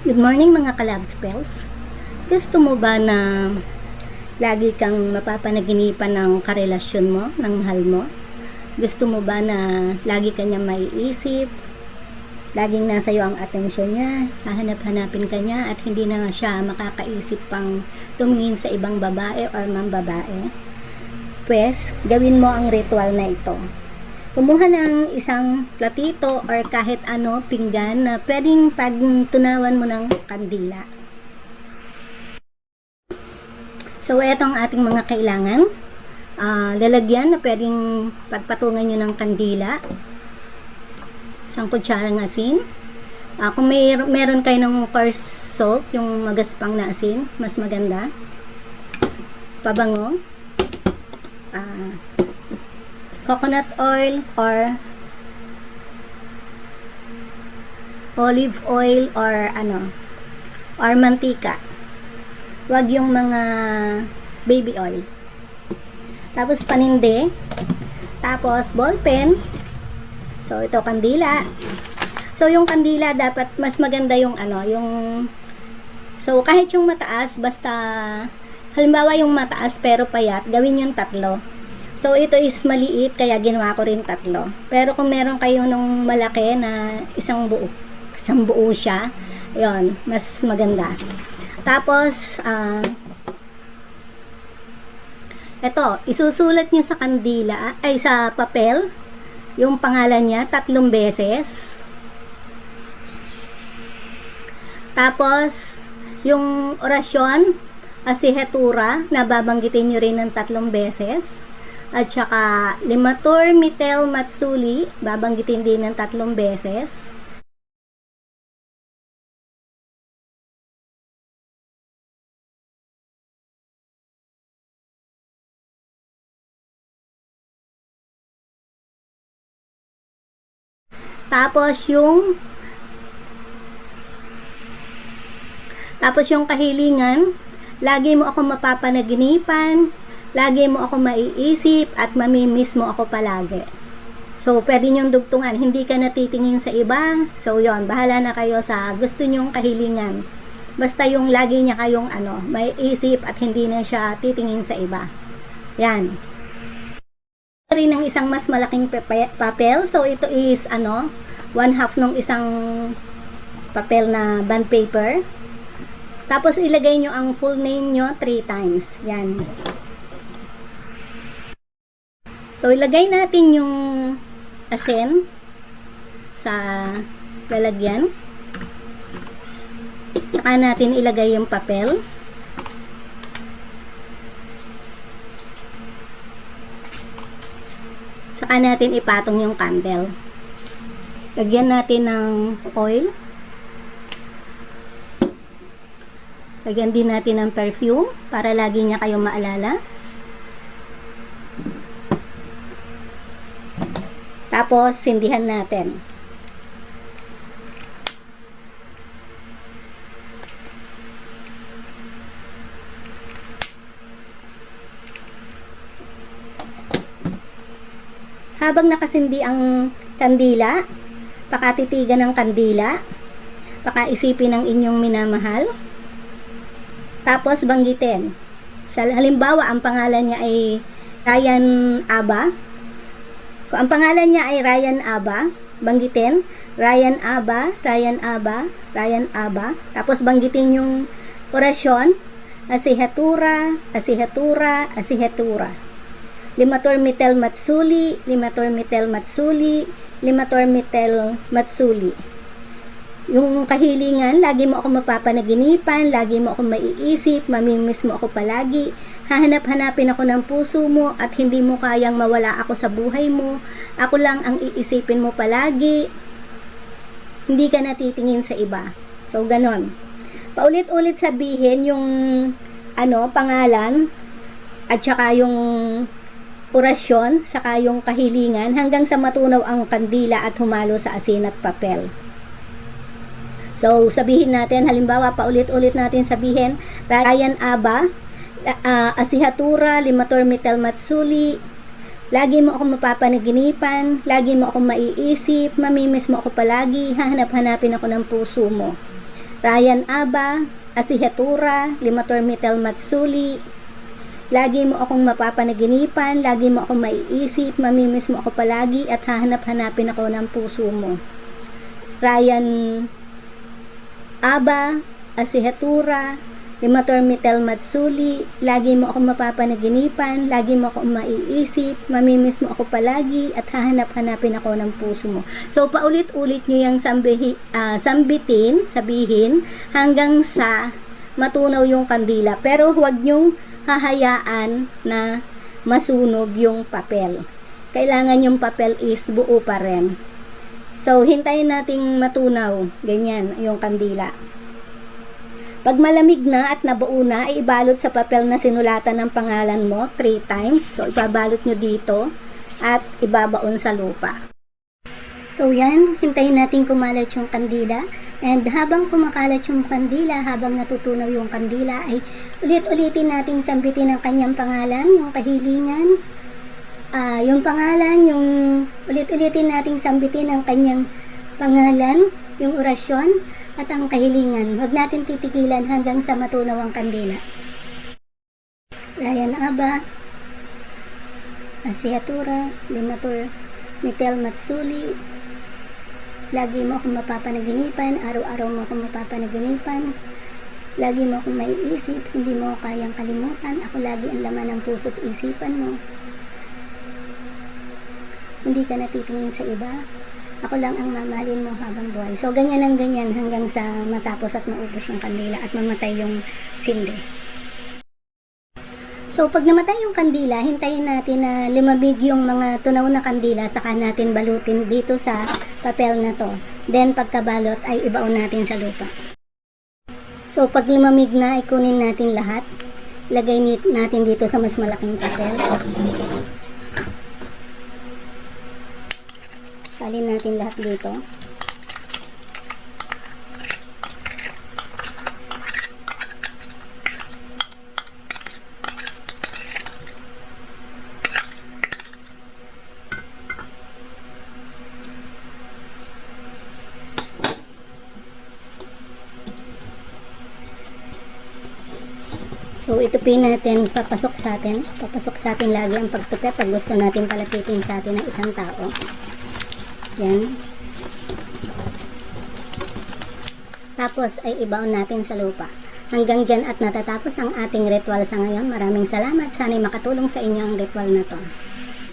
Good morning mga kalab spells. Gusto mo ba na lagi kang mapapanaginipan ng karelasyon mo, ng mahal mo? Gusto mo ba na lagi kanya maiisip? Laging nasa iyo ang atensyon niya, hahanap-hanapin ka niya at hindi na nga siya makakaisip pang tumingin sa ibang babae or mambabae? Pwes, gawin mo ang ritual na ito. Kumuha ng isang platito or kahit ano, pinggan na pwedeng pagtunawan mo ng kandila. So, ito ang ating mga kailangan. Ah, lalagyan na pwedeng pagpatungan nyo ng kandila. Isang kutsyarang asin. Ah, kung may, meron kayo ng coarse salt, yung magaspang na asin, mas maganda. Pabango. Ah, coconut oil or olive oil or ano or mantika. Wag yung mga baby oil. Tapos paninde. Tapos ball pen so ito kandila. So yung kandila dapat mas maganda yung ano yung so kahit yung mataas basta halimbawa yung mataas pero payat gawin yung tatlo So, ito is maliit, kaya ginawa ko rin tatlo. Pero kung meron kayo nung malaki na isang buo, isang buo siya, yon mas maganda. Tapos, ah, ito, isusulat nyo sa kandila, ay sa papel, yung pangalan niya, tatlong beses. Tapos, yung orasyon, asihetura, na babanggitin nyo rin ng tatlong beses. At saka, Limator Mitel Matsuli, babanggitin din ng tatlong beses. Tapos yung Tapos yung kahilingan, lagi mo ako mapapanaginipan, lagi mo ako maiisip at mamimiss mo ako palagi. So, pwede niyong dugtungan. Hindi ka natitingin sa iba. So, yon Bahala na kayo sa gusto niyong kahilingan. Basta yung lagi niya kayong ano, may isip at hindi na siya titingin sa iba. Yan. rin ng isang mas malaking papel. So, ito is ano, one half ng isang papel na band paper. Tapos, ilagay nyo ang full name nyo three times. Yan. So, ilagay natin yung asin sa lalagyan. Saka natin ilagay yung papel. Saka natin ipatong yung candle. Lagyan natin ng oil. Lagyan din natin ng perfume para lagi niya kayong maalala. Tapos, sindihan natin. Habang nakasindi ang kandila, pakatitigan ng kandila, pakaisipin ng inyong minamahal, tapos banggitin. Halimbawa, ang pangalan niya ay Ryan Aba, ang pangalan niya ay Ryan Aba, banggitin, Ryan Aba, Ryan Aba, Ryan Aba. Tapos banggitin yung orasyon, Asihatura, Asihatura, Asihatura. Limator Mitel Matsuli, Limator Mitel Matsuli, Limator Mitel Matsuli. Yung kahilingan, lagi mo ako mapapanaginipan, lagi mo ako maiisip, mamimiss mo ako palagi, hahanap-hanapin ako ng puso mo at hindi mo kayang mawala ako sa buhay mo. Ako lang ang iisipin mo palagi. Hindi ka natitingin sa iba. So, ganon. Paulit-ulit sabihin yung ano, pangalan at saka yung orasyon, saka yung kahilingan hanggang sa matunaw ang kandila at humalo sa asin at papel. So, sabihin natin, halimbawa, paulit-ulit natin sabihin, Ryan Aba, uh, Asihatura, Limator Mitel Matsuli, lagi mo ako mapapanaginipan, lagi mo ako maiisip, mamimiss mo ako palagi, hahanap-hanapin ako ng puso mo. Ryan Aba, Asihatura, Limator Metal Matsuli, Lagi mo akong mapapanaginipan, lagi mo akong maiisip, mamimiss mo ako palagi at hahanap-hanapin ako ng puso mo. Ryan Aba, Asihatura, Limator Metal Matsuli, lagi mo akong mapapanaginipan, lagi mo akong maiisip, mamimiss mo ako palagi at hahanap-hanapin ako ng puso mo. So, paulit-ulit nyo yung sambihi, ah, sambitin, sabihin, hanggang sa matunaw yung kandila. Pero huwag nyong hahayaan na masunog yung papel. Kailangan yung papel is buo pa rin. So, hintayin nating matunaw. Ganyan, yung kandila. Pag malamig na at nabuo na, ay ibalot sa papel na sinulatan ng pangalan mo 3 times. So, ibabalot nyo dito at ibabaon sa lupa. So, yan. Hintayin natin kumalat yung kandila. And habang kumakalat yung kandila, habang natutunaw yung kandila, ay ulit-ulitin nating sambitin ang kanyang pangalan, yung kahilingan. Ah, yung pangalan, yung ulit-ulitin nating sambitin ang kanyang pangalan, yung orasyon, at ang kahilingan. Huwag natin titigilan hanggang sa matunaw ang kandila. Ryan Aba, Asiatura, Limatur, Mitel Matsuli, Lagi mo akong mapapanaginipan, araw-araw mo akong mapapanaginipan. Lagi mo akong maiisip, hindi mo kayang kalimutan. Ako lagi ang laman ng puso't isipan mo. Hindi ka natitingin sa iba. Ako lang ang mamahalin mo habang buhay. So, ganyan ang ganyan hanggang sa matapos at maubos yung kandila at mamatay yung sindi. So, pag namatay yung kandila, hintayin natin na lumabig yung mga tunaw na kandila, saka natin balutin dito sa papel na to. Then, pagkabalot ay ibaon natin sa lupa. So, pag lumamig na, ay kunin natin lahat. Lagay natin dito sa mas malaking papel. Salin natin lahat dito. So, itupin natin, papasok sa atin. Papasok sa atin lagi ang pagtupi pag gusto natin palapitin sa atin ng isang tao. Yan. Tapos ay ibaon natin sa lupa. Hanggang dyan at natatapos ang ating ritual sa ngayon. Maraming salamat. Sana'y makatulong sa inyo ang ritual na to.